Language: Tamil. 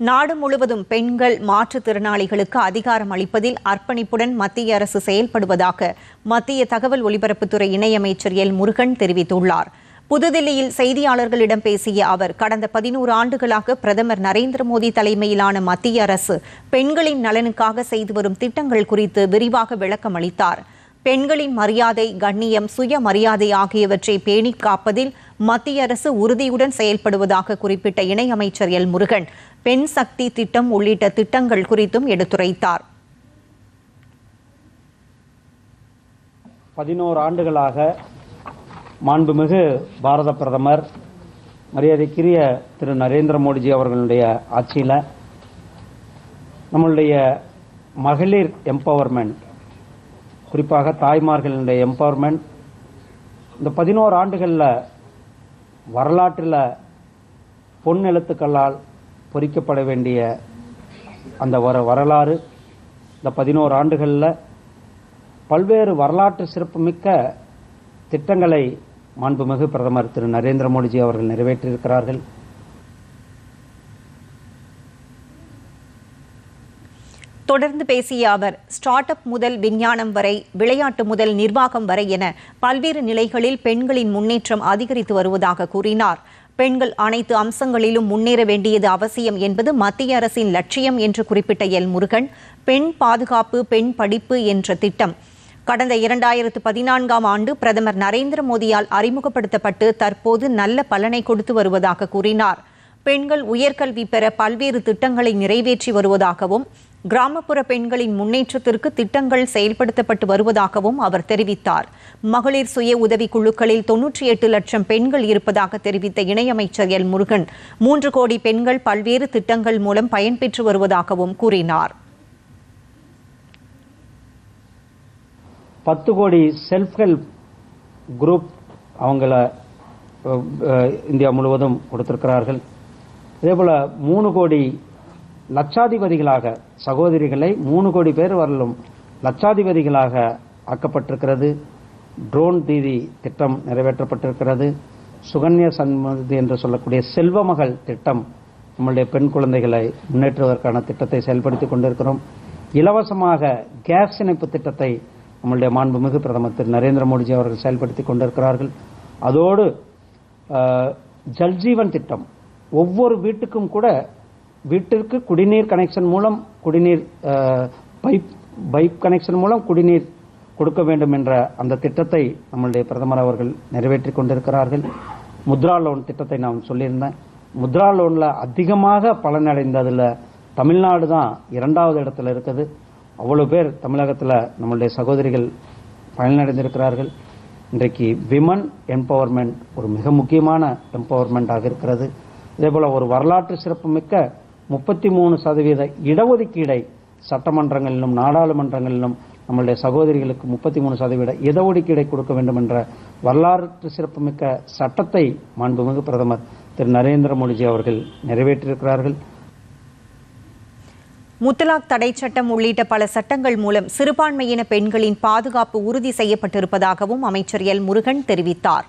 நாடு முழுவதும் பெண்கள் மாற்றுத்திறனாளிகளுக்கு அதிகாரம் அளிப்பதில் அர்ப்பணிப்புடன் மத்திய அரசு செயல்படுவதாக மத்திய தகவல் ஒலிபரப்புத்துறை இணையமைச்சர் எல். முருகன் தெரிவித்துள்ளார். புதுதில்லியில் செய்தியாளர்களிடம் பேசிய அவர் கடந்த பதினோரு ஆண்டுகளாக பிரதமர் நரேந்திர மோடி தலைமையிலான மத்திய அரசு பெண்களின் நலனுக்காக செய்து வரும் திட்டங்கள் குறித்து விரிவாக விளக்கம் அளித்தார் பெண்களின் மரியாதை கண்ணியம் சுயமரியாதை ஆகியவற்றை பேணி காப்பதில் மத்திய அரசு உறுதியுடன் செயல்படுவதாக குறிப்பிட்ட இணையமைச்சர் எல். முருகன் பெண் சக்தி திட்டம் உள்ளிட்ட திட்டங்கள் குறித்தும் எடுத்துரைத்தார். பதினோரு ஆண்டுகளாக மாண்புமிகு பாரத பிரதமர் மரியாதைக்குரிய திரு. நரேந்திர மோடிஜி அவர்களுடைய ஆட்சியில் நம்மளுடைய மகளிர் எம்பவர்மெண்ட் குறிப்பாக தாய்மார்களினுடைய எம்பவர்மெண்ட் இந்த பதினோரு ஆண்டுகளில் வரலாற்றில் பொன் எழுத்துக்களால் பொறிக்கப்பட வேண்டிய அந்த வர வரலாறு இந்த பதினோரு ஆண்டுகளில் பல்வேறு வரலாற்று சிறப்புமிக்க திட்டங்களை மாண்புமிகு பிரதமர் திரு நரேந்திர மோடிஜி அவர்கள் நிறைவேற்றியிருக்கிறார்கள். தொடர்ந்து பேசிய அவர் ஸ்டார்ட் அப் முதல் விஞ்ஞானம் வரை விளையாட்டு முதல் நிர்வாகம் வரை என பல்வேறு நிலைகளில் பெண்களின் முன்னேற்றம் அதிகரித்து வருவதாக கூறினார். பெண்கள் அனைத்து அம்சங்களிலும் முன்னேற வேண்டியது அவசியம் என்பது மத்திய அரசின் லட்சியம் என்று குறிப்பிட்ட எல். முருகன் பெண் பாதுகாப்பு பெண் படிப்பு என்ற திட்டம். கடந்த இரண்டாயிரத்து பதினான்காம் ஆண்டு பிரதமர் நரேந்திர மோடியால் அறிமுகப்படுத்தப்பட்டு தற்போது நல்ல பலனை கொடுத்து வருவதாக கூறினார். பெண்கள் உயர்கல்வி பெற பல்வேறு திட்டங்களை நிறைவேற்றி வருவதாகவும் கிராமப்புற பெண்களின் முன்னேற்றத்திற்கு திட்டங்கள் செயல்படுத்தப்பட்டு வருவதாகவும் அவர் தெரிவித்தார். மகளிர் சுய உதவி குழுக்களில் தொன்னூற்றி எட்டு லட்சம் பெண்கள் இருப்பதாக தெரிவித்த இணையமைச்சர் எல். முருகன் மூன்று கோடி பெண்கள் பல்வேறு திட்டங்கள் மூலம் பயன்பெற்று வருவதாகவும் கூறினார். பத்து கோடி செல்ஃப் ஹெல்ப் குரூப் அவங்கள இந்தியா முழுவதும் கொடுத்திருக்கிறார்கள். இதேபோல மூணு கோடி லட்சாதிபதிகளாக சகோதரிகளை மூணு கோடி பேர் வரலும் லட்சாதிபதிகளாக ஆக்கப்பட்டிருக்கிறது. ட்ரோன் தீதி திட்டம் நிறைவேற்றப்பட்டிருக்கிறது. சுகன்யா சன்மதி என்று சொல்லக்கூடிய செல்வமகள் திட்டம் நம்முடைய பெண் குழந்தைகளை முன்னேற்றுவதற்கான திட்டத்தை செயல்படுத்திக் கொண்டிருக்கிறோம். இலவசமாக கேஸ் இணைப்பு திட்டத்தை நம்முடைய மாண்புமிகு பிரதமர் திரு நரேந்திர மோடிஜி அவர்கள் செயல்படுத்திக் கொண்டிருக்கிறார்கள். அதோடு ஜல்ஜீவன் திட்டம். ஒவ்வொரு வீட்டுக்கும் கூட வீட்டிற்கு குடிநீர் கனெக்ஷன் மூலம் குடிநீர் பைப் பைப் கனெக்ஷன் மூலம் குடிநீர் கொடுக்க வேண்டும் என்ற அந்த திட்டத்தை நம்மளுடைய பிரதமர் அவர்கள் நிறைவேற்றிக் கொண்டிருக்கிறார்கள். முத்ரா லோன் திட்டத்தை நான் சொல்லியிருந்தேன். முத்ரா லோன்ல அதிகமாக பலனடைந்ததில் தமிழ்நாடு தான் இரண்டாவது இடத்துல இருக்குது. அவ்வளோ பேர் தமிழகத்தில் நம்மளுடைய சகோதரிகள் பயனடைந்திருக்கிறார்கள். இன்றைக்கு விமன் எம்பவர்மெண்ட் ஒரு மிக முக்கியமான எம்பவர்மெண்ட்டாக இருக்கிறது. இதேபோல ஒரு வரலாற்று சிறப்புமிக்க முப்பத்தி மூணு சதவீத இடஒதுக்கீடை சட்டமன்றங்களிலும் நாடாளுமன்றங்களிலும் நம்மளுடைய சகோதரிகளுக்கு முப்பத்தி மூணு சதவீத இடஒதுக்கீடை கொடுக்க வேண்டும் என்ற வரலாற்று சிறப்புமிக்க சட்டத்தை மாண்புமிகு பிரதமர் திரு. நரேந்திர மோடிஜி அவர்கள் நிறைவேற்றியிருக்கிறார்கள். முத்தலாக் தடை சட்டம் உள்ளிட்ட பல சட்டங்கள் மூலம் சிறுபான்மையின பெண்களின் பாதுகாப்பு உறுதி செய்யப்பட்டிருப்பதாகவும் அமைச்சர் எல். முருகன் தெரிவித்தார்.